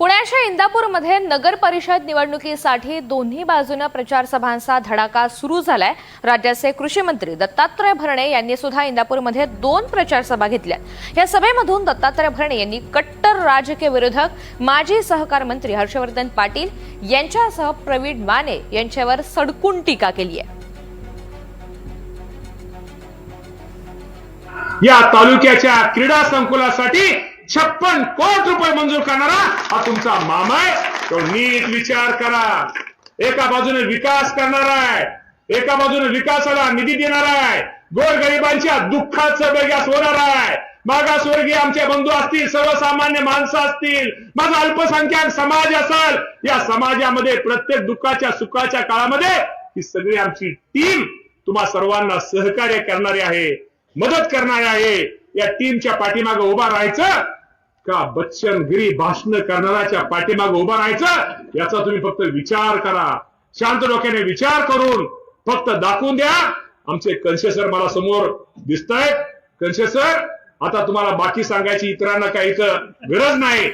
पुण्याच्या इंदापूरमध्ये नगर परिषद निवडणुकीसाठी दोन्ही बाजूनं प्रचार सभांचा धडाका सुरू झालाय. राज्याचे कृषी मंत्री दत्तात्रय भरणे यांनी सुद्धा इंदापूरमध्ये दोन प्रचार सभा घेतल्या या सभेमधून दत्तात्रय भरणे यांनी कट्टर राजकीय विरोधक माजी सहकार मंत्री हर्षवर्धन पाटील यांच्यासह प्रवीण माने यांच्यावर सडकून टीका केली आहे या तालुक्याच्या क्रीडा संकुलासाठी छप्पन कोटी रुपये मंजूर करणारा हा तुमचा मामा आहे. तो नीट विचार करा. एका बाजूने विकास करणार आहे. एका बाजूने विकासाला निधी देणार आहे. गोरगरिबांच्या दुःखाचं वेगळ्यास होणार आहे. मागासवर्गीय आमचे बंधू असतील सर्वसामान्य माणसं असतील माझा अल्पसंख्याक समाज असेल या समाजामध्ये प्रत्येक दुःखाच्या सुखाच्या काळामध्ये ही सगळी आमची टीम तुम्हा सर्वांना सहकार्य करणारी आहे मदत करणारी आहे. या टीमच्या पाठीमागे उभा राहायचं? का बच्चनगिरी भाषण करणाऱ्याच्या पाठीमागे उभा राहायचं? याचा तुम्ही फक्त विचार करा. शांत डोक्याने विचार करून फक्त दाखवून द्या. आमचे कंशे सर मला समोर दिसत आहेत कंशे सर आता तुम्हाला बाकी सांगायची इतरांना काही इथं गरज नाही.